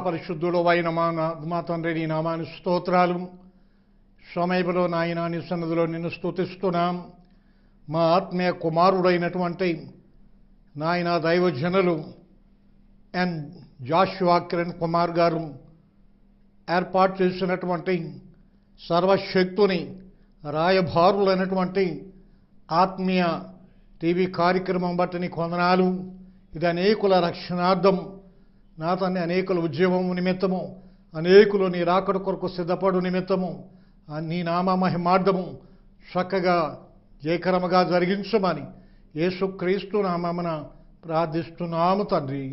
మహాపరిశుద్ధుడు అయిన మా మా తండ్రి నీ నామాని స్తోత్రాలు. సమయములో నాయన నీ సన్నదిలో నిన్ను స్తుతిస్తున్నాం. మా ఆత్మీయ కుమారుడైనటువంటి నాయన దైవజనులు ఎన్ జాషువా కిరణ్ కుమార్ గారు ఏర్పాటు చేసినటువంటి సర్వశక్తుని రాయభారులైనటువంటి ఆత్మీయ టీవీ కార్యక్రమం బట్టి నీ కొందనాలు ఇది అనేకుల రక్షణార్థం. నా తండ్రి అనేకుల ఉద్యమము నిమిత్తము అనేకులు నీ రాకడ కొరకు సిద్ధపడు నిమిత్తము నీ నామ మహిమార్థము చక్కగా జయకరముగా జరిగించమని యేసుక్రీస్తు నామమున ప్రార్థిస్తున్నాము తండ్రి.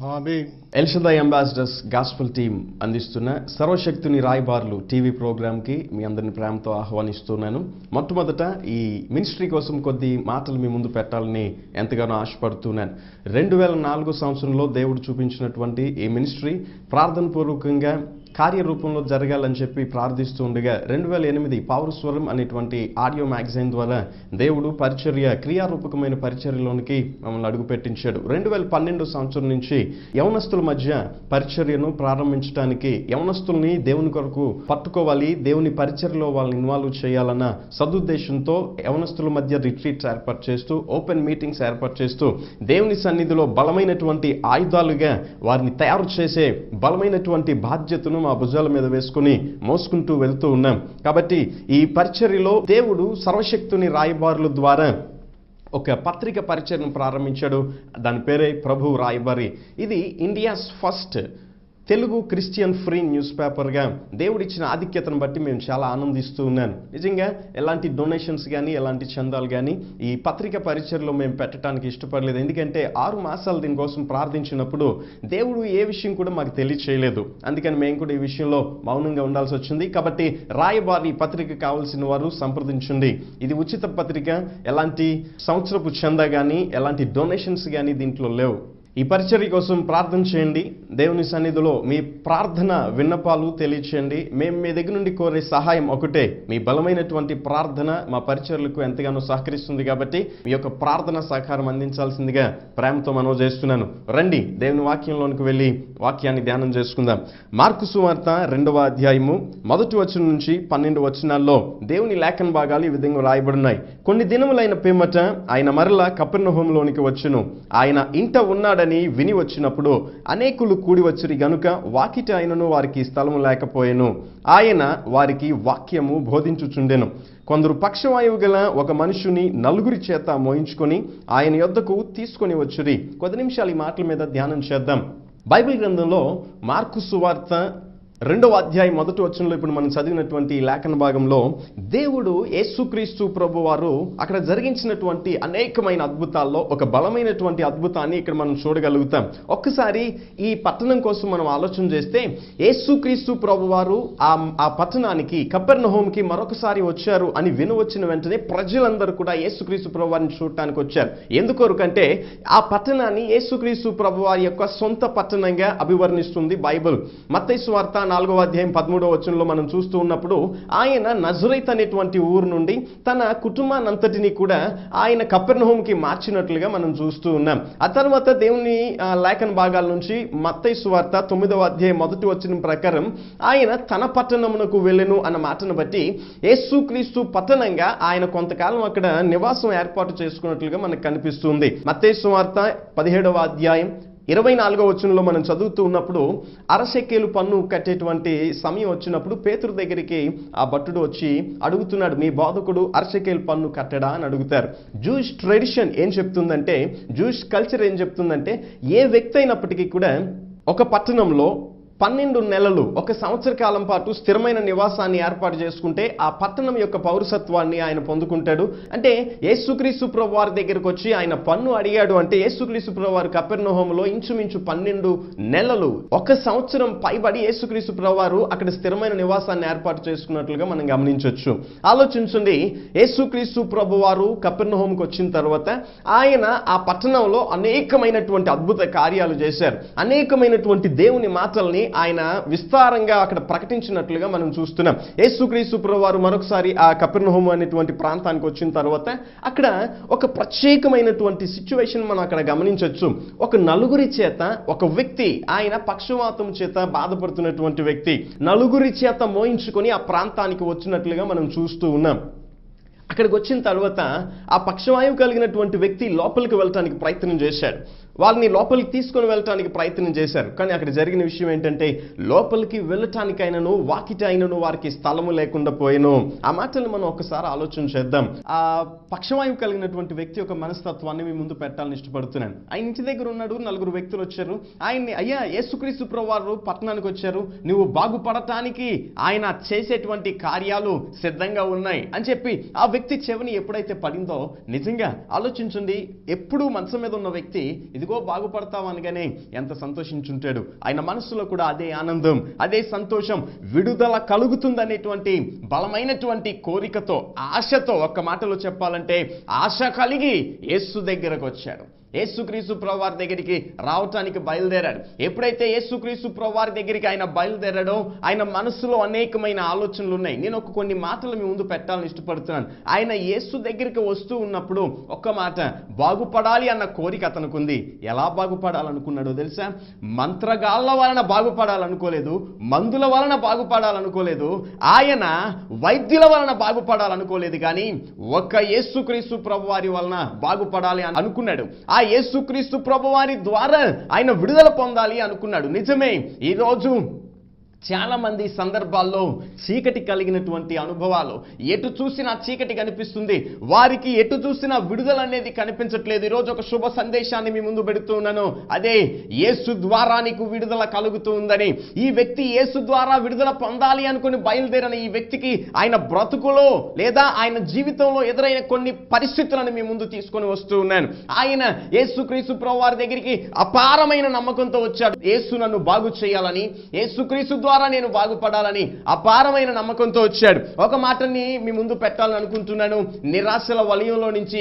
ఎల్షదా అంబాసిడర్స్ గాస్పల్ టీం అందిస్తున్న సర్వశక్తిని రాయబార్లు టీవీ ప్రోగ్రామ్కి మీ అందరిని ప్రేమతో ఆహ్వానిస్తున్నాను. మొట్టమొదట ఈ మినిస్ట్రీ కోసం కొద్ది మాటలు మీ ముందు పెట్టాలని ఎంతగానో ఆశపడుతున్నాను. రెండు వేల నాలుగో సంవత్సరంలో దేవుడు చూపించినటువంటి ఈ మినిస్ట్రీ ప్రార్థనపూర్వకంగా కార్యరూపంలో జరగాలని చెప్పి ప్రార్థిస్తూ ఉండగా రెండు వేల ఎనిమిది పౌరస్వరం అనేటువంటి ఆడియో మ్యాగజైన్ ద్వారా దేవుడు పరిచర్య క్రియారూపకమైన పరిచర్యలోనికి మమ్మల్ని అడుగుపెట్టించాడు. రెండు వేల పన్నెండు సంవత్సరం నుంచి యవనస్తుల మధ్య పరిచర్యను ప్రారంభించడానికి యవనస్తుల్ని దేవుని కొరకు పట్టుకోవాలి దేవుని పరిచర్యలో వాళ్ళని ఇన్వాల్వ్ చేయాలన్న సదుద్దేశంతో యవనస్తుల మధ్య రిట్రీట్స్ ఏర్పాటు చేస్తూ ఓపెన్ మీటింగ్స్ ఏర్పాటు చేస్తూ దేవుని సన్నిధిలో బలమైనటువంటి ఆయుధాలుగా వారిని తయారు చేసే బలమైనటువంటి బాధ్యతను మా భుజాల మీద వేసుకుని మోసుకుంటూ వెళ్తూ ఉన్నాం. కాబట్టి ఈ పరిచర్యలో దేవుడు సర్వశక్తుని రాయబారుల ద్వారా ఒక పత్రిక పరిచయను ప్రారంభించాడు. దాని పేరే ప్రభు రాయబారి. ఇది India's first Telugu Christian free news పేపర్గా దేవుడిచ్చిన ఆధిక్యతను బట్టి మేము చాలా ఆనందిస్తూ ఉన్నాను. నిజంగా ఎలాంటి డొనేషన్స్ కానీ ఎలాంటి చందాలు కానీ ఈ పత్రిక పరిచయలో మేము పెట్టడానికి ఇష్టపడలేదు. ఎందుకంటే ఆరు మాసాలు దీనికోసం ప్రార్థించినప్పుడు దేవుడు ఏ విషయం కూడా మాకు తెలియచేయలేదు. అందుకని మేము కూడా ఈ విషయంలో మౌనంగా ఉండాల్సి వచ్చింది. కాబట్టి రాయబారి పత్రిక కావాల్సిన వారు సంప్రదించండి. ఇది ఉచిత పత్రిక. ఎలాంటి సంవత్సరపు చందా కానీ ఎలాంటి డొనేషన్స్ కానీ దీంట్లో లేవు. ఈ పరిచర్య కోసం ప్రార్థన చేయండి. దేవుని సన్నిధిలో మీ ప్రార్థన విన్నపాలు తెలియచేయండి. మేము మీ దగ్గర నుండి కోరే సహాయం ఒకటే. మీ బలమైనటువంటి ప్రార్థన మా పరిచర్లకు ఎంతగానో సహకరిస్తుంది కాబట్టి మీ యొక్క ప్రార్థన సహకారం అందించాల్సిందిగా ప్రేమతో మనం చేస్తున్నాను. రండి దేవుని వాక్యంలోనికి వెళ్ళి వాక్యాన్ని ధ్యానం చేసుకుందాం. మార్కు సువార్త రెండవ అధ్యాయము మొదటి వచనం నుంచి పన్నెండు వచనాల్లో దేవుని లేఖన భాగాలు ఈ విధంగా రాయబడినాయి కొన్ని దినములైన పిమ్మట ఆయన మరలా కపెర్నహూములోనికి వచ్చును. ఆయన ఇంట ఉన్నాడని విని వచ్చినప్పుడు అనేకులు కూడి వచ్చిరి గనుక వాకిట ఆయనను వారికి స్థలము లేకపోయెను. ఆయన వారికి వాక్యము బోధించుచుండెను. కొందరు పక్షవాయువు గల ఒక మనుషుని నలుగురి చేత మోయించుకొని ఆయన యొద్దకు తీసుకొని వచ్చిరి. కొద్ది నిమిషాలు ఈ మాటల మీద ధ్యానం చేద్దాం. బైబిల్ గ్రంథంలో మార్కు సువార్త రెండవ అధ్యాయం మొదటి వచనంలో ఇప్పుడు మనం చదివినటువంటి లేఖన భాగంలో దేవుడు యేసుక్రీస్తు ప్రభు వారు అక్కడ జరిగించినటువంటి అనేకమైన అద్భుతాల్లో ఒక బలమైనటువంటి అద్భుతాన్ని ఇక్కడ మనం చూడగలుగుతాం. ఒక్కసారి ఈ పట్టణం కోసం మనం ఆలోచన చేస్తే యేసుక్రీస్తు ప్రభు వారు ఆ ఆ పట్టణానికి కపెర్నహోమ్కి మరొకసారి వచ్చారు అని వినవచ్చిన వెంటనే ప్రజలందరూ కూడా యేసుక్రీస్తు ప్రభు వారిని చూడటానికి వచ్చారు. ఎందుకొరకంటే ఆ పట్టణాన్ని యేసుక్రీస్తు ప్రభు వారి యొక్క సొంత పట్టణంగా అభివర్ణిస్తుంది బైబిల్. మత్తయి వార్త నాలుగవ అధ్యాయం పదమూడవ వచనంలో మనం చూస్తూ ఉన్నప్పుడు ఆయన నజరైత్ అనేటువంటి ఊరు నుండి తన కుటుంబానంతటిని కూడా ఆయన కపెర్నహోమ్కి మార్చినట్లుగా మనం చూస్తూ ఉన్నాం. ఆ తర్వాత దేవుని లేఖన భాగాల నుంచి మత్తై వార్త తొమ్మిదవ అధ్యాయం మొదటి వచ్చిన ప్రకారం ఆయన తన పట్టణమునకు వెళ్ళెను అన్న మాటను బట్టి యేసుక్రీస్తు పట్టణంగా ఆయన కొంతకాలం అక్కడ నివాసం ఏర్పాటు చేసుకున్నట్లుగా మనకు కనిపిస్తుంది. మత్తయి వార్త పదిహేడవ అధ్యాయం ఇరవై నాలుగో వచనంలో మనం చదువుతూ ఉన్నప్పుడు అరసెక్కేలు పన్ను కట్టేటువంటి సమయం వచ్చినప్పుడు పేతురు దగ్గరికి ఆ భట్టుడు వచ్చి అడుగుతున్నాడు మీ బోధకుడు అరసెకేలు పన్ను కట్టడా? అని అడుగుతారు. జూయిష్ ట్రెడిషన్ ఏం చెప్తుందంటే జూయిష్ కల్చర్ ఏం చెప్తుందంటే ఏ వ్యక్తి అయినప్పటికీ కూడా ఒక పట్టణంలో పన్నెండు నెలలు ఒక సంవత్సర కాలం పాటు స్థిరమైన నివాసాన్ని ఏర్పాటు చేసుకుంటే ఆ పట్టణం యొక్క పౌరసత్వాన్ని ఆయన పొందుకుంటాడు. అంటే యేసుక్రీస్తు ప్రభువారి దగ్గరకు వచ్చి ఆయన పన్ను అడిగాడు అంటే యేసుక్రీస్తు ప్రభు వారు కపెర్నహోములో ఇంచుమించు పన్నెండు నెలలు ఒక సంవత్సరం పైబడి యేసుక్రీస్తు ప్రభువారు అక్కడ స్థిరమైన నివాసాన్ని ఏర్పాటు చేసుకున్నట్లుగా మనం గమనించవచ్చు ఆలోచించండి యేసుక్రీస్తు ప్రభు వారు వచ్చిన తర్వాత ఆయన ఆ పట్టణంలో అనేకమైనటువంటి అద్భుత కార్యాలు చేశారు. అనేకమైనటువంటి దేవుని మాటల్ని ఆయన విస్తారంగా అక్కడ ప్రకటించినట్లుగా మనం చూస్తున్నాం. యేసుక్రీస్తు ప్రభు వారు మరొకసారి ఆ కపెర్నహోము అనేటువంటి ప్రాంతానికి వచ్చిన తర్వాత అక్కడ ఒక ప్రత్యేకమైనటువంటి సిచ్యువేషన్ మనం అక్కడ గమనించవచ్చు ఒక నలుగురి చేత ఒక వ్యక్తి ఆయన పక్షవాతం చేత బాధపడుతున్నటువంటి వ్యక్తి నలుగురి చేత మోయించుకొని ఆ ప్రాంతానికి వచ్చినట్లుగా మనం చూస్తూ ఉన్నాం. అక్కడికి వచ్చిన తర్వాత ఆ పక్షవాయువు కలిగినటువంటి వ్యక్తి లోపలికి వెళ్ళటానికి ప్రయత్నం చేశాడు. వాళ్ళని లోపలికి తీసుకొని వెళ్ళటానికి ప్రయత్నం చేశారు. కానీ అక్కడ జరిగిన విషయం ఏంటంటే లోపలికి వెళ్ళటానికైనను వాకిటి అయినను వారికి స్థలము లేకుండా పోయాను. ఆ మాటలు మనం ఒకసారి ఆలోచన చేద్దాం. ఆ పక్షవాయువు కలిగినటువంటి వ్యక్తి యొక్క మనస్తత్వాన్ని మీ ముందు పెట్టాలని ఇష్టపడుతున్నాను. ఆయన ఇంటి దగ్గర ఉన్నాడు నలుగురు వ్యక్తులు వచ్చారు. ఆయన్ని అయ్యా యేసుక్రీస్తు ప్రభువారు పట్టణానికి వచ్చారు. నువ్వు బాగుపడటానికి ఆయన చేసేటువంటి కార్యాలు సిద్ధంగా ఉన్నాయి. అని చెప్పి ఆ వ్యక్తి చెవిని ఎప్పుడైతే పడిందో నిజంగా ఆలోచించండి ఎప్పుడూ మంచం మీద ఉన్న వ్యక్తి ఇది ఇదిగో బాగుపడతావు అనగానే ఎంత సంతోషించుంటాడు. ఆయన మనసులో కూడా అదే ఆనందం అదే సంతోషం. విడుదల కలుగుతుందనేటువంటి బలమైనటువంటి కోరికతో ఆశతో ఒక్క మాటలో చెప్పాలంటే ఆశ కలిగి యేసు దగ్గరకు వచ్చాడు ఏసుక్రీసు ప్రభువారి దగ్గరికి రావటానికి బయలుదేరాడు. ఎప్పుడైతే ఏసుక్రీసు ప్రభువారి దగ్గరికి ఆయన బయలుదేరాడో ఆయన మనసులో అనేకమైన ఆలోచనలు ఉన్నాయి. నేను ఒక కొన్ని మాటలు మీ ముందు పెట్టాలని ఇష్టపడుతున్నాను. ఆయన యేసు దగ్గరికి వస్తూ ఉన్నప్పుడు ఒక్క మాట బాగుపడాలి అన్న కోరిక అతనుకుంది. ఎలా బాగుపడాలనుకున్నాడో తెలుసా? మంత్రగాళ్ళ వలన బాగుపడాలనుకోలేదు మందుల వలన బాగుపడాలనుకోలేదు ఆయన వైద్యుల వలన బాగుపడాలనుకోలేదు కానీ ఒక్క యేసుక్రీస్తు ప్రభువారి వలన బాగుపడాలి అని అనుకున్నాడు. ఆ యేసుక్రీస్తు ప్రభువారి ద్వారా ఆయన విడుదల పొందాలి అనుకున్నాడు. నిజమే ఈరోజు చాలా మంది సందర్భాల్లో చీకటి కలిగినటువంటి అనుభవాలు. ఎటు చూసినా చీకటి కనిపిస్తుంది. వారికి ఎటు చూసినా విడుదల అనేది కనిపించట్లేదు. ఈరోజు ఒక శుభ సందేశాన్ని మీ ముందు పెడుతున్నాను అదే యేసు ద్వారా నీకు విడుదల కలుగుతూ ఉందని. ఈ వ్యక్తి యేసు ద్వారా విడుదల పొందాలి అనుకుని బయలుదేరిన ఈ వ్యక్తికి ఆయన బ్రతుకులో లేదా ఆయన జీవితంలో ఎదురైన కొన్ని పరిస్థితులను మీ ముందు తీసుకొని వస్తూ ఉన్నాను. ఆయన యేసు ప్రభు వారి దగ్గరికి అపారమైన నమ్మకంతో వచ్చాడు. యేసు నన్ను బాగు చేయాలని యేసుక్రీస్తు ద్వారా నేను బాగుపడాలని అపారమైన నమ్మకంతో వచ్చాడు. ఒక మాటని మీ ముందు పెట్టాలని అనుకుంటున్నాను నిరాశల వలయంలో నుంచి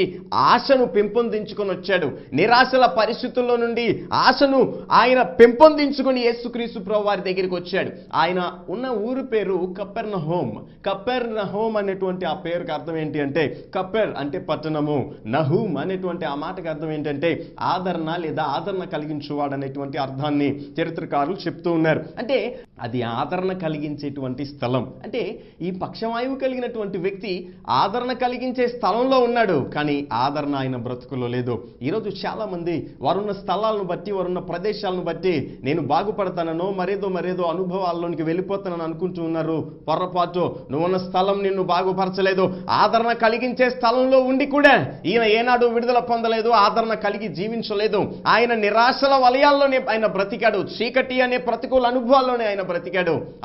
ఆశను పెంపొందించుకొని వచ్చాడు. నిరాశల పరిస్థితుల్లో నుండి ఆశను ఆయన పెంపొందించుకొని యేసుక్రీస్తు ప్రభు వారి దగ్గరికి వచ్చాడు. ఆయన ఉన్న ఊరు పేరు కప్పెర్న హోమ్ కప్పెర్న హోమ్ అనేటువంటి ఆ పేరుకి అర్థం ఏంటి అంటే కప్పెర్ అంటే పట్టణము. నహూమ్ అనేటువంటి ఆ మాటకి అర్థం ఏంటంటే ఆదరణ లేదా ఆదరణ కలిగించువాడు అనేటువంటి అర్థాన్ని చరిత్రకారులు చెప్తూ ఉన్నారు. అంటే అది ఆదరణ కలిగించేటువంటి స్థలం. అంటే ఈ పక్షవాయువు కలిగినటువంటి వ్యక్తి ఆదరణ కలిగించే స్థలంలో ఉన్నాడు కానీ ఆదరణ ఆయన బ్రతుకులో లేదు. ఈరోజు చాలా మంది వారున్న స్థలాలను బట్టి వారున్న ప్రదేశాలను బట్టి నేను బాగుపడతానో మరేదో మరేదో అనుభవాల్లోనికి వెళ్ళిపోతానని అనుకుంటూ ఉన్నారు. పొరపాటు నువ్వున్న స్థలం నిన్ను బాగుపరచలేదు. ఆదరణ కలిగించే స్థలంలో ఉండి కూడా ఈయన ఏనాడు విడుదల పొందలేదు ఆదరణ కలిగి జీవించలేదు. ఆయన నిరాశల వలయాల్లోనే ఆయన బ్రతికాడు. చీకటి అనే ప్రతికూల అనుభవాల్లోనే ఆయన బ్రతికాడు.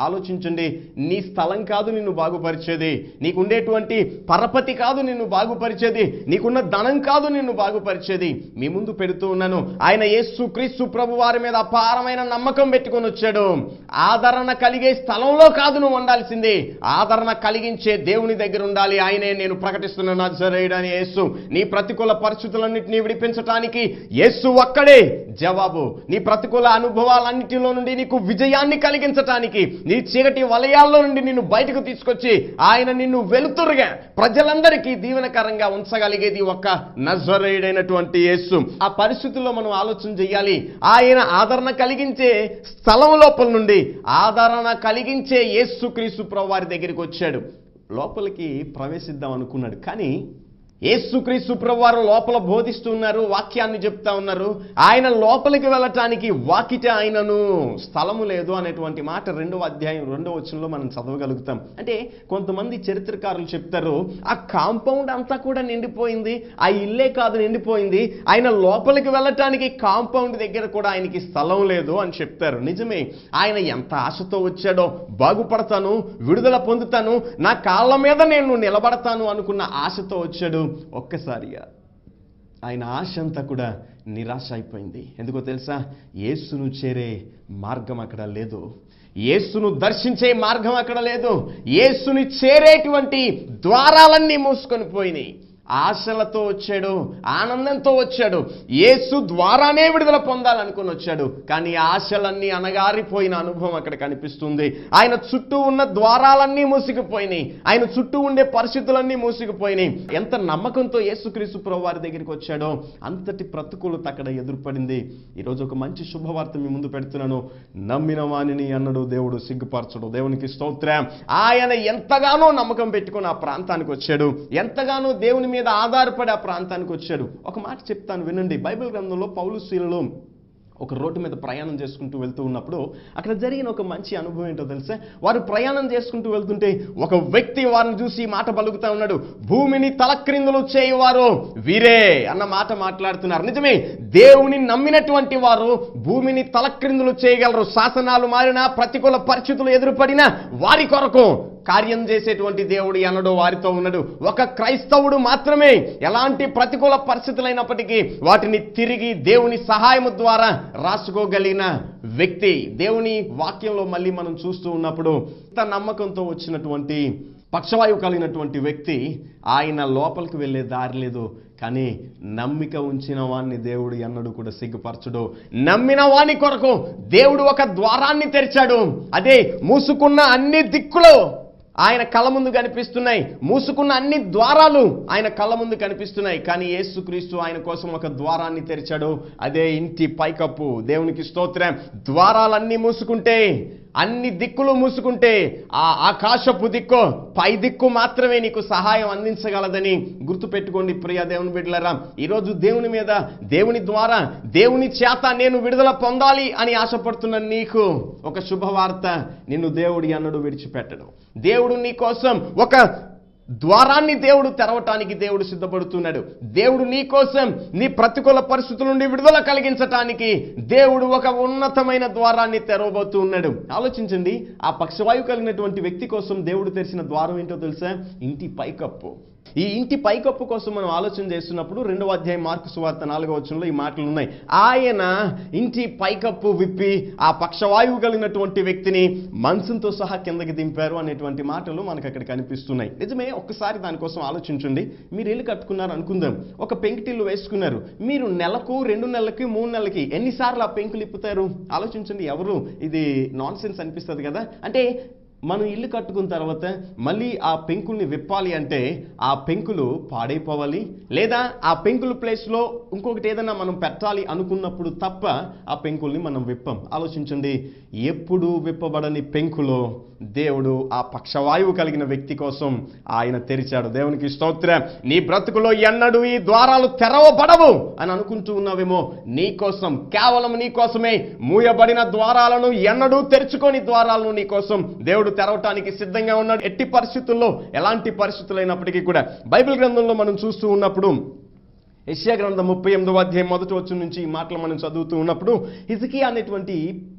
ఆలోచించండి నీ స్థలం కాదు నిన్ను బాగుపరిచేది. నీకు ఉండేటువంటి పరపతి కాదు నిన్ను బాగుపరిచేది. నీకున్న ధనం కాదు నిన్ను బాగుపరిచేది. మీ ముందు పెడుతూ ఉన్నాను. ఆయన యేసు క్రీస్తు ప్రభు వారి మీద అపారమైన నమ్మకం పెట్టుకొని వచ్చాడు. ఆదరణ కలిగే స్థలంలో కాదు నువ్వు ఉండాల్సింది. ఆదరణ కలిగించే దేవుని దగ్గర ఉండాలి. ఆయనే నేను ప్రకటిస్తున్నాను. నజరేయుడని యేసు నీ ప్రతికూల పరిస్థితులన్నింటినీ విడిపించటానికి యేసు ఒక్కడే. జవాబు నీ ప్రతికూల అనుభవాలన్నిటిలో నుండి నీకు విజయాన్ని కలిగించటానికి నీ చీకటి వలయాల్లో నుండి నిన్ను బయటకు తీసుకొచ్చి ఆయన నిన్ను వెలుతురుగా ప్రజలందరికీ దీవెనకరంగా ఉంచగలిగేది ఒక్క నజరేయుడైనటువంటి యేసు. ఆ పరిస్థితుల్లో మనం ఆలోచన చేయాలి ఆయన ఆదరణ కలిగించే స్థలం లోపల నుండి ఆదరణ కలిగించే యేసు క్రీస్తు వారి దగ్గరికి వచ్చాడు. లోపలికి ప్రవేశిద్దాం అనుకున్నాడు. కానీ యేసుక్రీస్తు ప్రభువారు లోపల బోధిస్తూ ఉన్నారు వాక్యాన్ని చెప్తా ఉన్నారు. ఆయన లోపలికి వెళ్ళటానికి వాకిట ఆయనను స్థలము లేదు అనేటువంటి మాట రెండవ అధ్యాయం రెండవ వచనంలో మనం చదవగలుగుతాం. అంటే కొంతమంది చరిత్రకారులు చెప్తారు ఆ కాంపౌండ్ అంతా కూడా నిండిపోయింది ఆ ఇల్లే కాదు నిండిపోయింది. ఆయన లోపలికి వెళ్ళటానికి కాంపౌండ్ దగ్గర కూడా ఆయనకి స్థలం లేదు అని చెప్తారు. నిజమే ఆయన ఎంత ఆశతో వచ్చాడో బాగుపడతాను విడుదల పొందుతాను నా కాళ్ళ మీద నేను నిలబడతాను అనుకున్న ఆశతో వచ్చాడు. ఒక్కసారిగా. ఆయన ఆశ అంతా కూడా నిరాశ అయిపోయింది. ఎందుకో తెలుసా? యేసును చేరే మార్గం అక్కడ లేదు. యేసును దర్శించే మార్గం అక్కడ లేదు. యేసుని చేరేటువంటి ద్వారాలన్నీ మూసుకొని పోయినాయి. ఆశలతో వచ్చాడు ఆనందంతో వచ్చాడు. యేసు ద్వారానే విడుదల పొందాలనుకుని వచ్చాడు. కానీ ఆశలన్నీ అనగారిపోయిన అనుభవం అక్కడ కనిపిస్తుంది. ఆయన చుట్టూ ఉన్న ద్వారాలన్నీ మూసుకుపోయినాయి. ఆయన చుట్టూ ఉండే పరిస్థితులన్నీ మూసుకుపోయినాయి. ఎంత నమ్మకంతో యేసుక్రీస్తు ప్రభు వారి దగ్గరికి వచ్చాడో అంతటి ప్రతికూలత అక్కడ ఎదురుపడింది. ఈరోజు ఒక మంచి శుభవార్త మీ ముందు పెడుతున్నాను. నమ్మిన వాణిని అన్నడు దేవుడు సిగ్గుపరచడు. దేవునికి స్తోత్రం. ఆయన ఎంతగానో నమ్మకం పెట్టుకుని ఆ ప్రాంతానికి వచ్చాడు. ఎంతగానో దేవుని మీద ఆధారపడి ఆ ప్రాంతానికి వచ్చాడు. ఒక మాట చెప్తాను వినండి. బైబిల్ గ్రంథంలో పౌలు శీలలో ఒక రోడ్డు మీద ప్రయాణం చేసుకుంటూ వెళ్తూ ఉన్నప్పుడు అక్కడ జరిగిన ఒక మంచి అనుభవం ఏంటో తెలుసా? వారు ప్రయాణం చేసుకుంటూ వెళ్తుంటే ఒక వ్యక్తి వారిని చూసి మాట పలుకుతా ఉన్నాడు. భూమిని తలక్రిందులు చేయవారు వీరే అన్న మాట మాట్లాడుతున్నారు. నిజమే దేవుని నమ్మినటువంటి వారు భూమిని తలక్రిందులు చేయగలరు. శాసనాలు మారినా ప్రతికూల పరిస్థితులు ఎదురుపడినా వారి కొరకు కార్యం చేసేటువంటి దేవుడు అనడు వారితో ఉన్నాడు. ఒక క్రైస్తవుడు మాత్రమే ఎలాంటి ప్రతికూల పరిస్థితులైనప్పటికీ వాటిని తిరిగి దేవుని సహాయము ద్వారా రాసుకోగలిగిన వ్యక్తి. దేవుని వాక్యంలో మళ్ళీ మనం చూస్తూ ఉన్నప్పుడు ఇంత నమ్మకంతో వచ్చినటువంటి పక్షవాయువు కలిగినటువంటి వ్యక్తి ఆయన లోపలికి వెళ్ళే దారి లేదు. కానీ నమ్మిక ఉంచిన వాణ్ణి దేవుడు ఎన్నడూ కూడా సిగ్గుపరచడు. నమ్మిన వాని కొరకు దేవుడు ఒక ద్వారాన్ని తెరిచాడు. అదే మూసుకున్న అన్ని దిక్కులో ఆయన కళ్ళ ముందు కనిపిస్తున్నాయి. మూసుకున్న అన్ని ద్వారాలు ఆయన కళ్ళ ముందు కనిపిస్తున్నాయి. కానీ యేసుక్రీస్తు ఆయన కోసం ఒక ద్వారాన్ని తెరిచాడు. అదే ఇంటి పైకప్పు. దేవునికి స్తోత్రం. ద్వారాలన్నీ మూసుకుంటే అన్ని దిక్కులు మూసుకుంటే ఆ ఆకాశపు దిక్కు పై దిక్కు మాత్రమే నీకు సహాయం అందించగలదని గుర్తుపెట్టుకోండి ప్రియ దేవుని బిడ్డలరా. ఈరోజు దేవుని మీద దేవుని ద్వారా దేవుని చేత నేను విడుదల పొందాలి అని ఆశపడుతున్న నీకు ఒక శుభవార్త నిన్ను దేవుడి అన్నడు విడిచిపెట్టడు. దేవుడు నీ కోసం ఒక ద్వారాన్ని దేవుడు తెరవటానికి దేవుడు సిద్ధపడుతున్నాడు. దేవుడు నీ కోసం నీ ప్రతికూల పరిస్థితుల నుండి విడుదల కలిగించటానికి దేవుడు ఒక ఉన్నతమైన ద్వారాన్ని తెరవబోతూ ఉన్నాడు ఆలోచించండి ఆ పక్షవాయువు కలిగినటువంటి వ్యక్తి కోసం దేవుడు తెరిచిన ద్వారం ఏంటో తెలుసా? ఇంటి పైకప్పు. ఈ ఇంటి పైకప్పు కోసం మనం ఆలోచన చేస్తున్నప్పుడు రెండవ అధ్యాయం మార్కు సువార్త నాలుగవ వచనంలో ఈ మాటలు ఉన్నాయి. ఆయన ఇంటి పైకప్పు విప్పి ఆ పక్షవాయువు కలిగినటువంటి వ్యక్తిని మనసుతో సహా కిందకి దింపారు అనేటువంటి మాటలు మనకు అక్కడ కనిపిస్తున్నాయి. నిజమే ఒక్కసారి దానికోసం ఆలోచించండి. మీరు ఇల్లు కట్టుకున్నారు అనుకుందాం. ఒక పెంకుటిల్లు వేసుకున్నారు. మీరు నెలకు రెండు నెలలకి మూడు నెలలకి ఎన్నిసార్లు ఆ పెంకులు ఇప్పుతారు? ఆలోచించండి ఎవరు? ఇది నాన్ సెన్స్ అనిపిస్తుంది కదా. అంటే మనం ఇల్లు కట్టుకున్న తర్వాత మళ్ళీ ఆ పెంకుల్ని విప్పాలి అంటే ఆ పెంకులు పాడైపోవాలి. లేదా ఆ పెంకుల ప్లేస్లో ఇంకొకటి ఏదైనా మనం పెట్టాలి అనుకున్నప్పుడు తప్ప ఆ పెంకుల్ని మనం విప్పం. ఆలోచించండి ఎప్పుడు విప్పబడని పెంకులో దేవుడు ఆ పక్షవాయువు కలిగిన వ్యక్తి కోసం ఆయన తెరిచాడు. దేవునికి స్తోత్రం. నీ బ్రతుకులో ఎన్నడూ ఈ ద్వారాలు తెరవబడవు అని అనుకుంటూ ఉన్నావేమో నీ కోసం కేవలం నీ కోసమే. మూయబడిన ద్వారాలను ఎన్నడూ తెరుచుకొని ద్వారాలను నీ కోసం దేవుడు తెరవటానికి సిద్ధంగా ఉన్నాడు. ఎట్టి పరిస్థితుల్లో ఎలాంటి పరిస్థితులైనప్పటికీ కూడా బైబిల్ గ్రంథంలో మనం చూస్తూ ఉన్నప్పుడు యశ్యా గ్రంథం ముప్పై ఎనిమిదవ అధ్యాయం మొదటి వచ్చి నుంచి ఈ మాటలు మనం చదువుతూ ఉన్నప్పుడు హిజకియా అనేటువంటి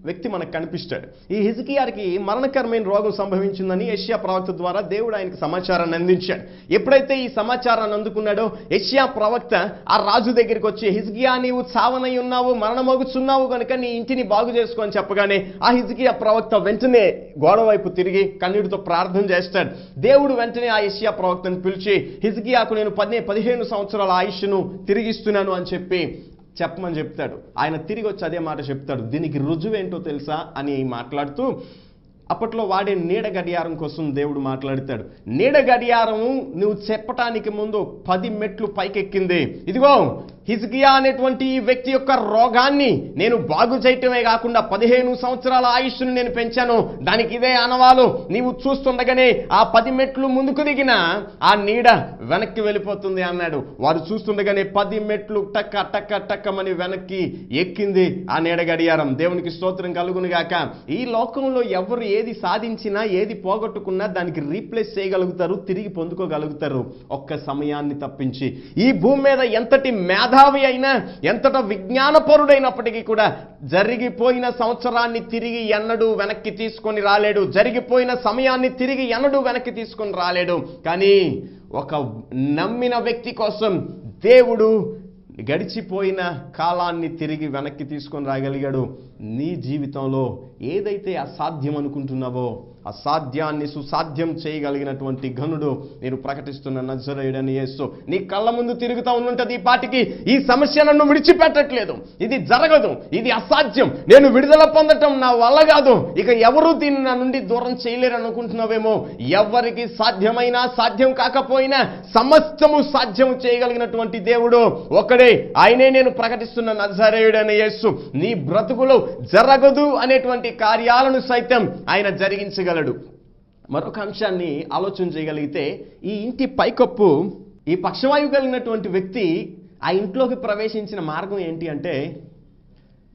వ్యక్తి మనకు కనిపిస్తాడు. ఈ హిజకియాకి మరణకరమైన రోగం సంభవించిందని యెషయా ప్రవక్త ద్వారా దేవుడు ఆయనకు సమాచారాన్ని అందించాడు. ఎప్పుడైతే ఈ సమాచారాన్ని అందుకున్నాడో యెషయా ప్రవక్త ఆ రాజు దగ్గరికి వచ్చి హిజ్కియా నీవు చావనై ఉన్నావు మరణమోగుచున్నావు కనుక నీ ఇంటిని బాగు చేసుకో అని చెప్పగానే ఆ హిజ్కియా ప్రవక్త వెంటనే గోడ వైపు తిరిగి కన్నీటితో ప్రార్థన చేస్తాడు. దేవుడు వెంటనే ఆ యెషయా ప్రవక్తను పిలిచి హిజ్కియాకు నేను పది పదిహేను సంవత్సరాల ఆయుష్ను తిరిగిస్తున్నాను అని చెప్పి చెప్పమని చెప్తాడు. ఆయన తిరిగి వచ్చి అదే మాట చెప్తాడు. దీనికి రుజువేంటో తెలుసా అని మాట్లాడుతూ అప్పట్లో వాడే నీడ గడియారం కోసం దేవుడు మాట్లాడతాడు. నీడ గడియారము నువ్వు చెప్పటానికి ముందు పది మెట్లు పైకెక్కింది. ఇదిగో హిజ్గియా అనేటువంటి ఈ వ్యక్తి యొక్క రోగాన్ని నేను బాగు చేయటమే కాకుండా పదిహేను సంవత్సరాల ఆయుష్ను నేను పెంచాను. దానికి ఇదే అనవాలు నీవు చూస్తుండగానే ఆ పది మెట్లు ముందుకు దిగిన ఆ నీడ వెనక్కి వెళ్ళిపోతుంది అన్నాడు. వారు చూస్తుండగానే పది మెట్లు టక్క టక్క టక్కమని వెనక్కి ఎక్కింది ఆ నీడ గడియారం. దేవునికి స్తోత్రం కలుగునుగాక. ఈ లోకంలో ఎవరు ఏది సాధించినా ఏది పోగొట్టుకున్నా దానికి రీప్లేస్ చేయగలుగుతారు తిరిగి పొందుకోగలుగుతారు. ఒక్క సమయాన్ని తప్పించి. ఈ భూమి మీద ఎంతటి మేధావి అయినా ఎంతట విజ్ఞానపరుడైనప్పటికీ కూడా జరిగిపోయిన సంవత్సరాన్ని తిరిగి ఎన్నడూ వెనక్కి తీసుకొని రాలేడు. జరిగిపోయిన సమయాన్ని తిరిగి ఎన్నడూ వెనక్కి తీసుకొని రాలేడు. కానీ ఒక నమ్మిన వ్యక్తి కోసం దేవుడు గడిచిపోయిన కాలాన్ని తిరిగి వెనక్కి తీసుకొని రాగలిగాడు. నీ జీవితంలో ఏదైతే అసాధ్యం అనుకుంటున్నావో అసాధ్యాన్ని సుసాధ్యం చేయగలిగినటువంటి ఘనుడు నేను ప్రకటిస్తున్న నజరేయుడని యేసు. నీ కళ్ళ ముందు తిరుగుతా ఉండుంటది ఈ పాటికి ఈ సమస్య నన్ను విడిచిపెట్టట్లేదు. ఇది జరగదు. ఇది అసాధ్యం. నేను విడుదల పొందటం నా వల్ల కాదు. ఇక ఎవరు దీన్ని నా నుండి దూరం చేయలేరు అనుకుంటున్నావేమో? ఎవరికి సాధ్యమైనా సాధ్యం కాకపోయినా సమస్తము సాధ్యం చేయగలిగినటువంటి దేవుడు ఒక్కడే ఆయనే నేను ప్రకటిస్తున్న నజరేయుడని యేసు. నీ బ్రతుకులో జరగదు అనేటువంటి కార్యాలను సైతం ఆయన చేయగలడు. మరొక అంశాన్ని ఆలోచన చేయగలిగితే ఈ ఇంటి పైకప్పు ఈ పక్షవాయువు కలిగినటువంటి వ్యక్తి ఆ ఇంట్లోకి ప్రవేశించిన మార్గం ఏంటి అంటే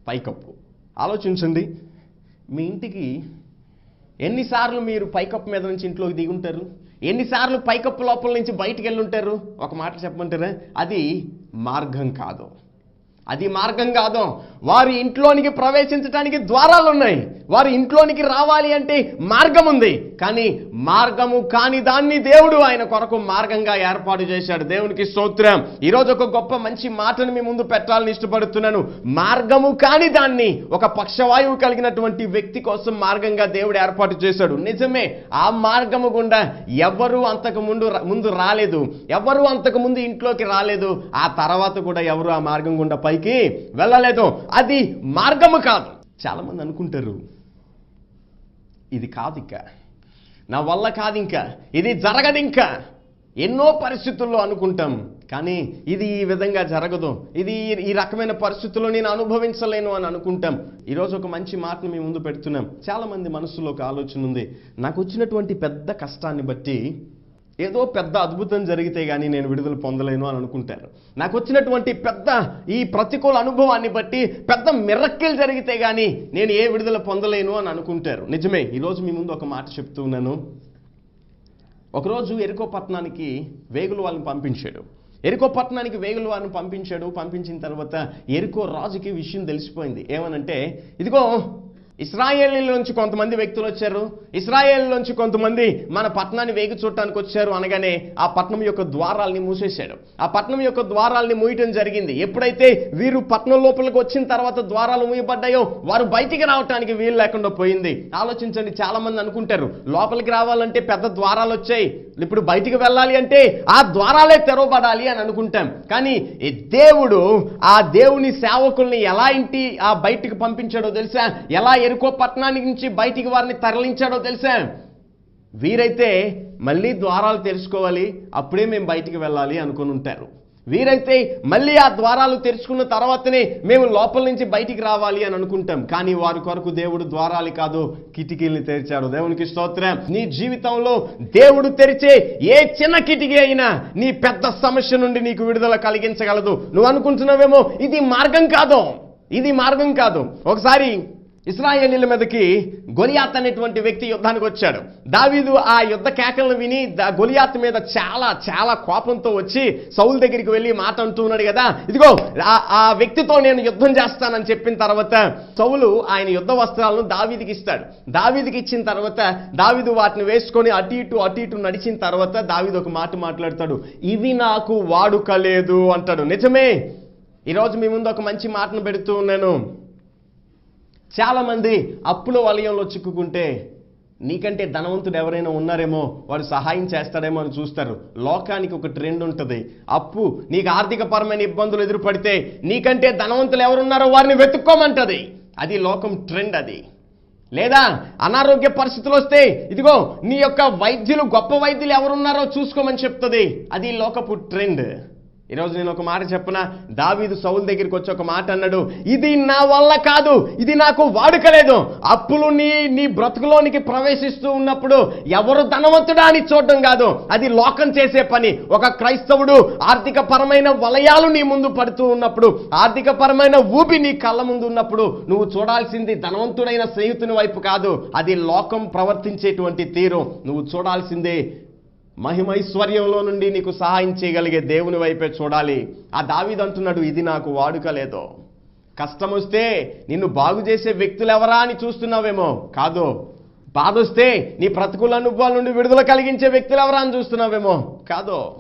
పైకప్పు. ఆలోచించండి. మీ ఇంటికి ఎన్నిసార్లు మీరు పైకప్పు మీద నుంచి ఇంట్లోకి దిగుంటారు? ఎన్నిసార్లు పైకప్పు లోపల నుంచి బయటికి వెళ్ళుంటారు? ఒక మాట చెప్పమంటారా? అది మార్గం కాదు. అది మార్గం కాదు. వారి ఇంట్లోనికి ప్రవేశించడానికి ద్వారాలు ఉన్నాయి. వారి ఇంట్లోనికి రావాలి అంటే మార్గం ఉంది. కానీ మార్గము కాని దాన్ని దేవుడు ఆయన కొరకు మార్గంగా ఏర్పాటు చేశాడు. దేవునికి స్తోత్రం. ఈరోజు ఒక గొప్ప మంచి మాటను మీ ముందు పెట్టాలని ఇష్టపడుతున్నాను. మార్గము కాని దాన్ని ఒక పక్షవాయువు కలిగినటువంటి వ్యక్తి కోసం మార్గంగా దేవుడు ఏర్పాటు చేశాడు. నిజమే ఆ మార్గము గుండా ఎవరూ అంతకు ముందు ముందు రాలేదు. ఎవ్వరూ అంతకు ముందు ఇంట్లోకి రాలేదు. ఆ తర్వాత కూడా ఎవరు ఆ మార్గం గుండా పై పైకి వెళ్ళలేదు. అది మార్గము కాదు. చాలామంది అనుకుంటారు ఇది కాదు ఇంకా. నా వల్ల కాదు ఇంకా. ఇది జరగదు ఇంకా. ఎన్నో పరిస్థితుల్లో అనుకుంటాం. కానీ ఇది ఈ విధంగా జరగదు. ఇది ఈ- రకమైన పరిస్థితుల్లో నేను అనుభవించలేను అని అనుకుంటాం. ఈరోజు ఒక మంచి మాటను మీ ముందు పెడుతున్నాం. చాలామంది మనసులో ఒక ఆలోచన ఉంది. నాకు వచ్చినటువంటి పెద్ద కష్టాన్ని బట్టి ఏదో పెద్ద అద్భుతం జరిగితే కానీ నేను విడుదల పొందలేను అని అనుకుంటారు. నాకు వచ్చినటువంటి పెద్ద ఈ ప్రతికూల అనుభవాన్ని బట్టి పెద్ద మిరక్కిల్ జరిగితే కానీ నేను ఏ విడుదల పొందలేను అని అనుకుంటారు. నిజమే ఈరోజు మీ ముందు ఒక మాట చెప్తూ ఉన్నాను. ఒకరోజు ఎరుకో పట్టణానికి వేగులు వాళ్ళని పంపించాడు. ఎరుకో పట్టణానికి వేగులు వారిని పంపించాడు. పంపించిన తర్వాత ఎరుకో రాజుకి విషయం తెలిసిపోయింది. ఏమనంటే ఇదిగో ఇస్రాయేల్ నుంచి కొంతమంది వ్యక్తులు వచ్చారు. ఇస్రాయేల్ నుంచి కొంతమంది మన పట్టణాన్ని వేగి చూడటానికి వచ్చారు అనగానే ఆ పట్టణం యొక్క ద్వారాల్ని మూసేశాడు. ఆ పట్టణం యొక్క ద్వారాల్ని మూయటం జరిగింది. ఎప్పుడైతే వీరు పట్టణం లోపలికి వచ్చిన తర్వాత ద్వారాలు మూయబడ్డాయో వారు బయటికి రావటానికి వీలు లేకుండా పోయింది. ఆలోచించండి చాలా మంది అనుకుంటారు లోపలికి రావాలంటే పెద్ద ద్వారాలు వచ్చాయి. ఇప్పుడు బయటికి వెళ్ళాలి అంటే ఆ ద్వారాలే తెరవబడాలి అని అనుకుంటాం. కానీ దేవుడు ఆ దేవుని సేవకుల్ని ఎలా ఇంటి ఆ బయటికి పంపించాడో తెలుసా? ఎలా ఎరుకో పట్టణానికి నుంచి బయటికి వారిని తరలించాడో తెలుసా? వీరైతే మళ్ళీ ద్వారాలు తెలుసుకోవాలి అప్పుడే మేము బయటికి వెళ్ళాలి అనుకుని ఉంటారు. వీరైతే మళ్ళీ ఆ ద్వారాలు తెరుచుకున్న తర్వాతనే మేము లోపల నుంచి బయటికి రావాలి అని అనుకుంటాం. కానీ వారి కొరకు దేవుడు ద్వారాలు కాదు కిటికీల్ని తెరిచాడు. దేవునికి స్తోత్రం. నీ జీవితంలో దేవుడు తెరిచే ఏ చిన్న కిటికీ అయినా నీ పెద్ద సమస్య నుండి నీకు విడుదల కలిగించగలదు. నువ్వు అనుకుంటున్నావేమో ఇది మార్గం కాదు. ఇది మార్గం కాదు. ఒకసారి ఇస్రాయేలీల మీదకి గొలియాత్ అనేటువంటి వ్యక్తి యుద్ధానికి వచ్చాడు. దావీదు ఆ యుద్ధ కేకలను విని గొలియాత్ మీద చాలా చాలా కోపంతో వచ్చి సౌల్ దగ్గరికి వెళ్ళి మాట అంటూ ఉన్నాడు కదా ఇదిగో ఆ- వ్యక్తితో నేను యుద్ధం చేస్తానని చెప్పిన తర్వాత సౌలు ఆయన యుద్ధ వస్త్రాలను దావీదికి ఇస్తాడు. దావీదికి ఇచ్చిన తర్వాత దావీదు వాటిని వేసుకొని అటు ఇటు అటు ఇటు నడిచిన తర్వాత దావీదు ఒక మాట మాట్లాడతాడు. ఇవి నాకు వాడుక లేదు అంటాడు. నిజమే ఈరోజు మీ ముందు ఒక మంచి మాటను పెడుతూ ఉన్నాను. చాలామంది అప్పుల వలయంలో చిక్కుకుంటే నీకంటే ధనవంతుడు ఎవరైనా ఉన్నారేమో వాడు సహాయం చేస్తాడేమో అని చూస్తారు. లోకానికి ఒక ట్రెండ్ ఉంటుంది. అప్పు నీకు ఆర్థికపరమైన ఇబ్బందులు ఎదురుపడితే నీకంటే ధనవంతులు ఎవరున్నారో వారిని వెతుక్కోమంటది. అది లోకం ట్రెండ్ అది. లేదా అనారోగ్య పరిస్థితులు వస్తే ఇదిగో నీ యొక్క వైద్యులు గొప్ప వైద్యులు ఎవరున్నారో చూసుకోమని చెప్తుంది. అది లోకపు ట్రెండ్. ఈరోజు నేను ఒక మాట చెప్పన? దావీదు సౌల్ దగ్గరికి వచ్చి ఒక మాట అన్నాడు ఇది నా వల్ల కాదు ఇది నాకు వాడుకలేదు. అప్పులు నీ నీ బ్రతుకులోనికి ప్రవేశిస్తూ ఉన్నప్పుడు ఎవరు ధనవంతుడా అని చూడడం కాదు అది లోకం చేసే పని. ఒక క్రైస్తవుడు ఆర్థిక పరమైన వలయాలు నీ ముందు పడుతూ ఉన్నప్పుడు ఆర్థిక పరమైన ఊపి నీ కళ్ళ ముందు ఉన్నప్పుడు నువ్వు చూడాల్సింది ధనవంతుడైన స్నేహితుని వైపు కాదు అది లోకం ప్రవర్తించేటువంటి తీరు. నువ్వు చూడాల్సిందే మహిమైశ్వర్యంలో నుండి నీకు సహాయం చేయగలిగే దేవుని వైపే చూడాలి. ఆ దావీదు అంటున్నాడు ఇది నాకు వాడుకలేదో. కష్టం వస్తే నిన్ను బాగు చేసే వ్యక్తులు ఎవరా అని చూస్తున్నావేమో? కాదు. బాధ వస్తే నీ ప్రతికూల అనుభవాల నుండి విడుదల కలిగించే వ్యక్తులు ఎవరా అని చూస్తున్నావేమో? కాదు.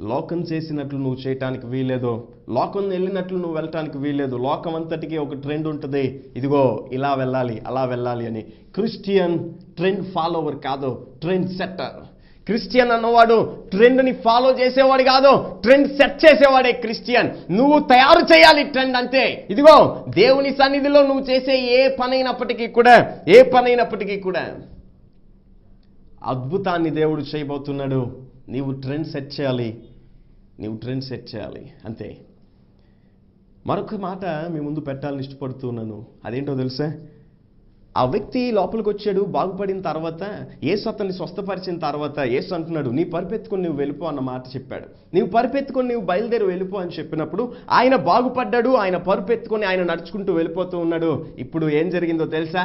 లోకం చేసినట్లు నువ్వు చేయటానికి వీల్లేదు. లోకం వెళ్ళినట్లు నువ్వు వెళ్ళటానికి వీల్లేదు. లోకం అంతటికీ ఒక ట్రెండ్ ఉంటుంది. ఇదిగో ఇలా వెళ్ళాలి అలా వెళ్ళాలి అని. క్రిస్టియన్ ట్రెండ్ ఫాలోవర్ కాదు ట్రెండ్ సెట్టర్. క్రిస్టియన్ అన్నవాడు ట్రెండ్ని ఫాలో చేసేవాడు కాదు ట్రెండ్ సెట్ చేసేవాడే క్రిస్టియన్. నువ్వు తయారు చేయాలి ట్రెండ్ అంతే ఇదిగో దేవుని సన్నిధిలో నువ్వు చేసే ఏ పనైనప్పటికీ కూడా ఏ పనైనప్పటికీ కూడా అద్భుతాన్ని దేవుడు చేయబోతున్నాడు. నీవు ట్రెండ్ సెట్ చేయాలి. నీవు ట్రెండ్ సెట్ చేయాలి. అంతే. మరొక మాట మీ ముందు పెట్టాలని ఇష్టపడుతున్నాను అదేంటో తెలుసా? ఆ వ్యక్తి లోపలికి వచ్చాడు బాగుపడిన తర్వాత ఏసు అతన్ని స్వస్థపరిచిన తర్వాత ఏసు అంటున్నాడు నీ పరిపెత్తుకొని నువ్వు వెళ్ళిపో అన్న మాట చెప్పాడు. నీవు పరిపెత్తుకొని నువ్వు బయలుదేరి వెళ్ళిపో అని చెప్పినప్పుడు ఆయన బాగుపడ్డాడు ఆయన పరుపెత్తుకొని ఆయన నడుచుకుంటూ వెళ్ళిపోతూ ఉన్నాడు. ఇప్పుడు ఏం జరిగిందో తెలుసా?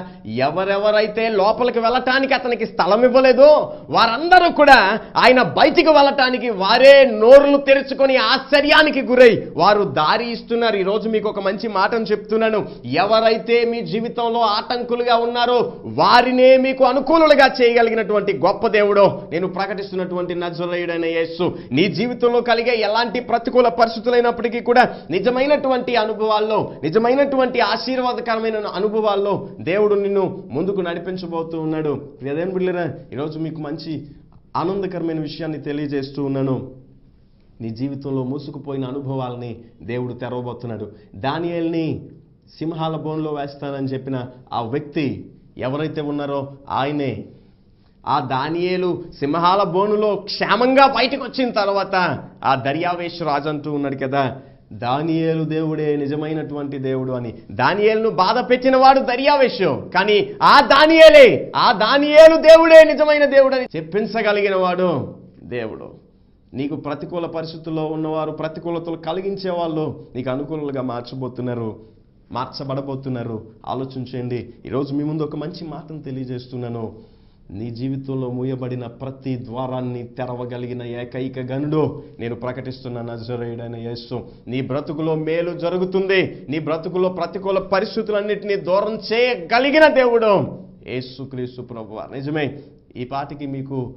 ఎవరెవరైతే లోపలికి వెళ్ళటానికి అతనికి స్థలం ఇవ్వలేదో వారందరూ కూడా ఆయన బయటికి వెళ్ళటానికి వారే నోరులు తెరుచుకొని ఆశ్చర్యానికి గురై వారు దారి ఇస్తున్నారు. ఈరోజు మీకు ఒక మంచి మాటను చెప్తున్నాను. ఎవరైతే మీ జీవితంలో ఆటంకులుగా ఉన్నారో వారినే మీకు అనుకూలులుగా చేయగలిగినటువంటి గొప్ప దేవుడో నేను ప్రకటిస్తున్నటువంటి నజరేయుడైన యేస్సు నీ జీవితంలో కలిగే ఎలాంటి ప్రతికూల పరిస్థితులైనప్పటికీ కూడా నిజమైనటువంటి అనుభవాల్లో నిజమైనటువంటి ఆశీర్వాదకరమైన అనుభవాల్లో దేవుడు నిన్ను ముందుకు నడిపించబోతూ ఉన్నాడు. ప్రియదేని బిడ్డరా ఈరోజు మీకు మంచి ఆనందకరమైన విషయాన్ని తెలియజేస్తూ ఉన్నాను. నీ జీవితంలో మూసుకుపోయిన అనుభవాలని దేవుడు తెరవబోతున్నాడు. దానియల్ని సింహాల బోన్లో వేస్తానని చెప్పిన ఆ వ్యక్తి ఎవరైతే ఉన్నారో ఆయనే. ఆ దానియేలు సింహాల బోనులో క్షేమంగా బయటకు వచ్చిన తర్వాత ఆ దర్యావేశ రాజు అంటూ ఉన్నాడు కదా. దానియేలు దేవుడే నిజమైనటువంటి దేవుడు అని. దానియేలును బాధ పెట్టిన వాడు దర్యావేశం కానీ ఆ దానియేలే ఆ దానియేలు దేవుడే నిజమైన దేవుడు అని చెప్పించగలిగిన వాడు దేవుడు. నీకు ప్రతికూల పరిస్థితుల్లో ఉన్నవారు ప్రతికూలతలు కలిగించే వాళ్ళు నీకు అనుకూలంగా మార్చబోతున్నారు. మార్చబడబోతున్నారు. ఆలోచించండి ఈరోజు మీ ముందు ఒక మంచి మాటను తెలియజేస్తున్నాను. నీ జీవితంలో మూయబడిన ప్రతి ద్వారాన్ని తెరవగలిగిన ఏకైక గనుడు నేను ప్రకటిస్తున్న నజరేయుడైన యేసు. నీ బ్రతుకులో మేలు జరుగుతుంది. నీ బ్రతుకులో ప్రతికూల పరిస్థితులన్నింటినీ దూరం చేయగలిగిన దేవుడు యేసుక్రీస్తు ప్రభు నిజమే ఈ పాటికి మీకు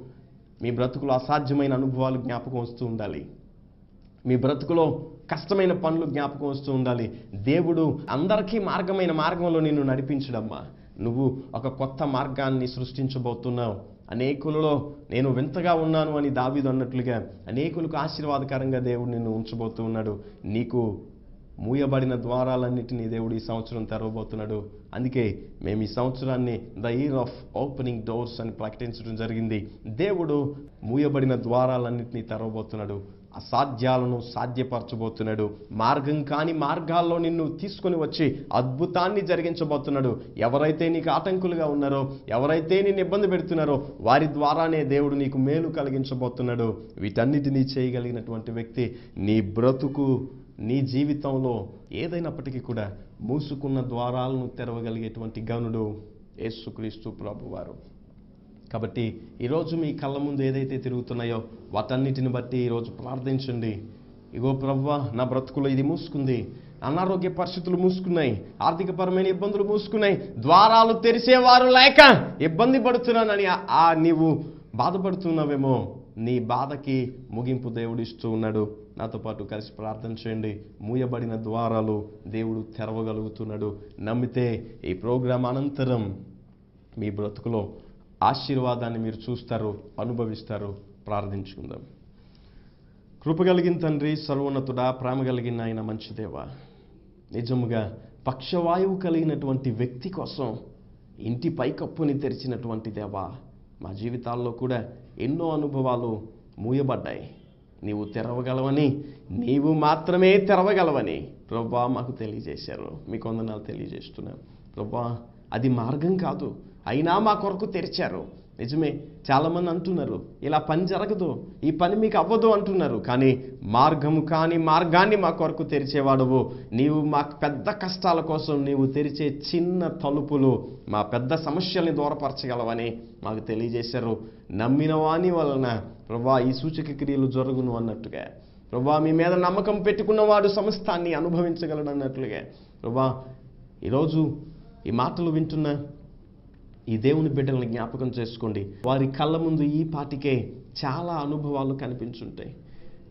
మీ బ్రతుకులో అసాధ్యమైన అనుభవాలు జ్ఞాపకం వస్తూ ఉండాలి. మీ బ్రతుకులో కష్టమైన పనులు జ్ఞాపకం వస్తూ ఉండాలి. దేవుడు అందరికీ మార్గమైన మార్గంలో నిన్ను నడిపించడమ్మా. నువ్వు ఒక కొత్త మార్గాన్ని సృష్టించబోతున్నావు. అనేకులలో నేను వింతగా ఉన్నాను అని దావీదు అన్నట్లుగా అనేకులకు ఆశీర్వాదకరంగా దేవుడు నిన్ను ఉంచబోతూ ఉన్నాడు. నీకు మూయబడిన ద్వారాలన్నిటినీ దేవుడు ఈ సంవత్సరం తెరవబోతున్నాడు. అందుకే మేము ఈ సంవత్సరాన్ని the year of opening doors అని ప్రకటించడం జరిగింది. దేవుడు మూయబడిన ద్వారాలన్నింటినీ తెరవబోతున్నాడు. అసాధ్యాలను సాధ్యపరచబోతున్నాడు. మార్గం కాని మార్గాల్లో నిన్ను తీసుకొని వచ్చి అద్భుతాన్ని జరిగించబోతున్నాడు. ఎవరైతే నీకు ఆటంకులుగా ఉన్నారో ఎవరైతే నిన్ను ఇబ్బంది పెడుతున్నారో వారి ద్వారానే దేవుడు నీకు మేలు కలిగించబోతున్నాడు. వీటన్నిటినీ చేయగలిగినటువంటి వ్యక్తి నీ బ్రతుకు నీ జీవితంలో ఏదైనప్పటికీ కూడా మూసుకున్న ద్వారాలను తెరవగలిగేటువంటి గనుడు యేసుక్రీస్తు ప్రభువారు. కాబట్టి ఈరోజు మీ కళ్ళ ముందు ఏదైతే తిరుగుతున్నాయో వాటన్నిటిని బట్టి ఈరోజు ప్రార్థించండి. ఇగో ప్రవ్వ నా బ్రతుకులో ఇది మూసుకుంది. అనారోగ్య పరిస్థితులు మూసుకున్నాయి. ఆర్థికపరమైన ఇబ్బందులు మూసుకున్నాయి. ద్వారాలు తెరిచేవారు లేక ఇబ్బంది పడుతున్నానని ఆ నీవు బాధపడుతున్నావేమో. నీ బాధకి ముగింపు దేవుడు ఇస్తూ ఉన్నాడు. నాతో పాటు కలిసి ప్రార్థన చేయండి. మూయబడిన ద్వారాలు దేవుడు తెరవగలుగుతున్నాడు. నమ్మితే ఈ ప్రోగ్రాం అనంతరం మీ బ్రతుకులో ఆశీర్వాదాన్ని మీరు చూస్తారు అనుభవిస్తారు ప్రార్థించుకుందాం. కృపగలిగిన తండ్రి సర్వోన్నతుడా ప్రేమ కలిగిన ఆయన మంచి దేవా. నిజముగా పక్షవాయువు కలిగినటువంటి వ్యక్తి కోసం ఇంటి పైకప్పుని తెరిచినటువంటి దేవా మా జీవితాల్లో కూడా ఎన్నో అనుభవాలు మూయబడ్డాయి. నీవు తెరవగలవని నీవు మాత్రమే తెరవగలవని ప్రభా మాకు తెలియజేశారు. మీకు వందనాలు తెలియజేస్తున్నాను ప్రభా అది మార్గం కాదు. అయినా మా కొరకు తెరిచారు. నిజమే చాలామంది అంటున్నారు ఇలా పని జరగదు ఈ పని మీకు అవ్వదు అంటున్నారు కానీ మార్గము కాని మార్గాన్ని మా కొరకు తెరిచేవాడువు. నీవు మా పెద్ద కష్టాల కోసం నీవు తెరిచే చిన్న తలుపులు మా పెద్ద సమస్యల్ని దూరపరచగలవని మాకు తెలియజేశారు. నమ్మిన వాని వలన ప్రభా ఈ సూచక క్రియలు జరుగును అన్నట్టుగా. ప్రభా మీ మీద నమ్మకం పెట్టుకున్నవాడు సమస్తాన్ని అనుభవించగలడు అన్నట్లుగా. ప్రభా ఈరోజు ఈ మాటలు వింటున్న ఈ దేవుని బిడ్డలను జ్ఞాపకం చేసుకోండి. వారి కళ్ళ ముందు ఈ పాటికే చాలా అనుభవాలు కనిపించుంటాయి.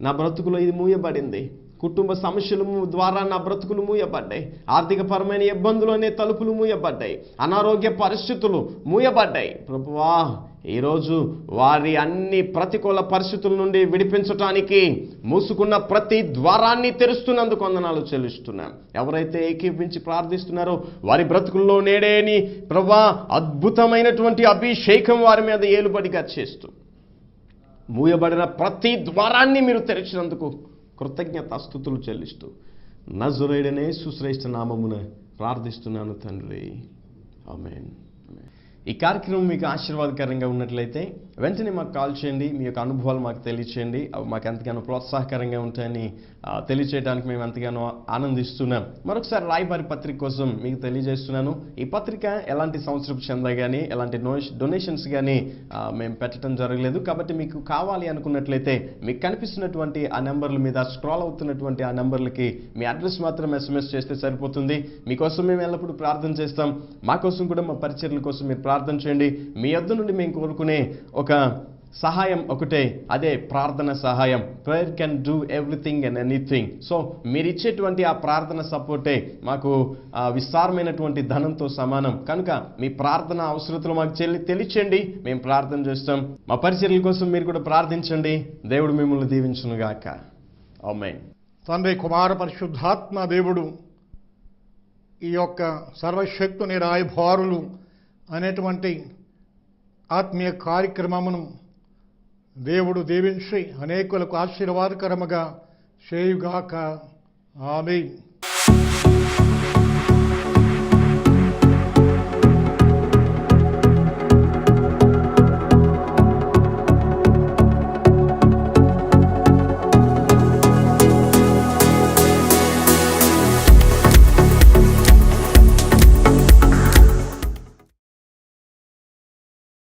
నా బ్రతుకులో ఇది మూయబడింది. కుటుంబ సమస్యలు ద్వారా నా బ్రతుకులు మూయబడ్డాయి. ఆర్థికపరమైన ఇబ్బందులు అనే తలుపులు మూయబడ్డాయి. అనారోగ్య పరిస్థితులు మూయబడ్డాయి. ప్రభువా ఈరోజు వారి అన్ని ప్రతికూల పరిస్థితుల నుండి విడిపించటానికి మూసుకున్న ప్రతి ద్వారాన్ని తెరుస్తున్నందుకు వందనాలు చెల్లిస్తున్నాం. ఎవరైతే ఏకీపించి ప్రార్థిస్తున్నారో వారి బ్రతుకుల్లో నేడేని ప్రభా అద్భుతమైనటువంటి అభిషేకం వారి మీద ఏలుబడిగా చేస్తూ మూయబడిన ప్రతి ద్వారాన్ని మీరు తెరిచినందుకు కృతజ్ఞత స్థుతులు చెల్లిస్తూ నజురేడనే సుశ్రేష్ఠ నామమున ప్రార్థిస్తున్నాను తండ్రి. ఆమెన్. ఈ కార్యక్రమం మీకు ఆశీర్వాదకరంగా ఉన్నట్లయితే వెంటనే మాకు కాల్ చేయండి మీ యొక్క అనుభవాలు మాకు తెలియచేయండి. అవి మాకు ఎంతగానో ప్రోత్సాహకరంగా ఉంటాయని తెలియచేయడానికి మేము ఎంతగానో ఆనందిస్తున్నాం. మరొకసారి రాయబారి పత్రిక కోసం మీకు తెలియజేస్తున్నాను. ఈ పత్రిక ఎలాంటి సంవత్సరపు చందా కానీ ఎలాంటి డొనేషన్స్ కానీ మేము పెట్టడం జరగలేదు. కాబట్టి మీకు కావాలి అనుకున్నట్లయితే మీకు కనిపిస్తున్నటువంటి ఆ నెంబర్ల మీద స్క్రాల్ అవుతున్నటువంటి ఆ నెంబర్లకి మీ అడ్రస్ మాత్రం ఎస్ఎంఎస్ చేస్తే సరిపోతుంది. మీకోసం మేము ఎల్లప్పుడూ ప్రార్థన చేస్తాం. మా కోసం కూడా మా పరిచర్ల కోసం మీరు ప్రార్థన చేయండి. మీ యొద్ద నుండి మేము కోరుకునే ఒక ఒక సహాయం ఒకటే అదే ప్రార్థన సహాయం. Prayer can do everything and anything so మీరు ఇచ్చేటువంటి ఆ ప్రార్థన సపోర్టే మాకు విస్తారమైనటువంటి ధనంతో సమానం. కనుక మీ ప్రార్థన అవసరతలు మాకు చెల్లి తెలియచండి మేము ప్రార్థన చేస్తాం. మా పరిచర్ల కోసం మీరు కూడా ప్రార్థించండి. దేవుడు మిమ్మల్ని దీవించునుగాక. అమ్మాయి తండ్రి కుమార పరిశుద్ధాత్మ దేవుడు ఈ యొక్క సర్వశక్తుని రాయభారులు అనేటువంటి ఆత్మీయ కార్యక్రమమును దేవుడు దీవించి అనేకులకు ఆశీర్వాదకరముగా చేయుగాక. ఆమె